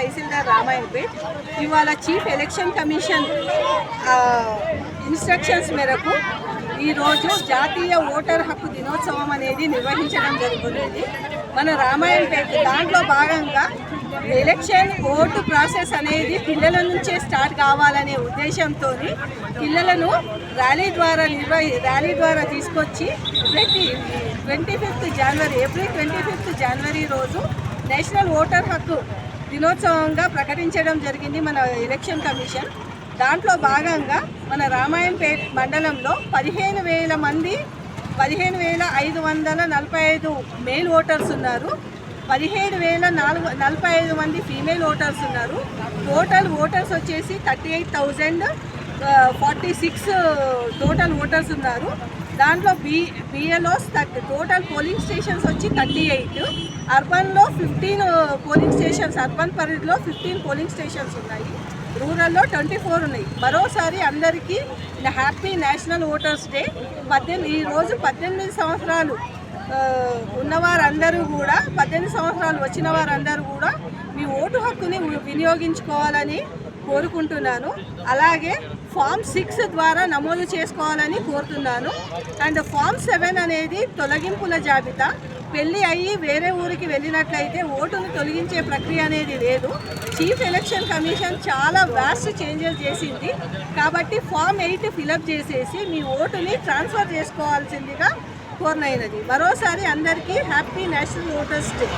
తహసీల్దార్ రామాయణపేట్ ఇవాళ chief election commission instructions మేరకు ఈరోజు జాతీయ ఓటర్ హక్కు దినోత్సవం అనేది నిర్వహించడం జరుగుతుంది. మన రామాయణపేట దాంట్లో భాగంగా ఎలక్షన్ ఓటు ప్రాసెస్ అనేది పిల్లల నుంచే స్టార్ట్ కావాలనే ఉద్దేశంతో పిల్లలను ర్యాలీ ద్వారా నిర్వహి ర్యాలీ ద్వారా తీసుకొచ్చి ప్రతి twenty fifth January April twenty fifth January రోజు నేషనల్ ఓటర్ హక్కు దినోత్సవంగా ప్రకటించడం జరిగింది మన ఎలక్షన్ కమిషన్. దాంట్లో భాగంగా మన రామాయణపేట మండలంలో పదిహేను వేల మంది పదిహేను వేల ఐదు వందల నలభై ఐదు మేల్ ఓటర్స్ ఉన్నారు. పదిహేడు వేల నాలుగు నలభై ఐదు మంది ఫీమేల్ ఓటర్స్ ఉన్నారు. టోటల్ ఓటర్స్ వచ్చేసి thirty eight thousand forty six total voters ఉన్నారు. దాంట్లో B BLOs thirty total polling stations వచ్చి థర్టీ ఎయిట్. అర్బన్లో ఫిఫ్టీన్ పోలింగ్ స్టేషన్స్ అర్బన్ పరిధిలో ఫిఫ్టీన్ పోలింగ్ స్టేషన్స్ ఉన్నాయి. రూరల్లో ట్వంటీ ఫోర్ ఉన్నాయి. మరోసారి అందరికీ హ్యాపీ నేషనల్ ఓటర్స్ డే. పద్దెనిమిది ఈ రోజు పద్దెనిమిది సంవత్సరాలు ఉన్నవారందరూ కూడా పద్దెనిమిది సంవత్సరాలు వచ్చిన వారందరూ కూడా మీ ఓటు హక్కుని వినియోగించుకోవాలని కోరుకుంటున్నాను. అలాగే ఫామ్ సిక్స్ ద్వారా నమోదు చేసుకోవాలని కోరుతున్నాను. అండ్ ఫామ్ సెవెన్ అనేది తొలగింపుల జాబితా. పెళ్ళి అయ్యి వేరే ఊరికి వెళ్ళినట్లయితే ఓటును తొలగించే ప్రక్రియ అనేది లేదు. చీఫ్ ఎలక్షన్ కమిషన్ చాలా వ్యాస్ట్ చేంజెస్ చేసింది. కాబట్టి ఫామ్ ఎయిట్ ఫిలప్ చేసేసి మీ ఓటుని ట్రాన్స్ఫర్ చేసుకోవాల్సిందిగా కోరినైనది. మరోసారి అందరికీ హ్యాపీ నేషనల్ ఓటర్స్ డే.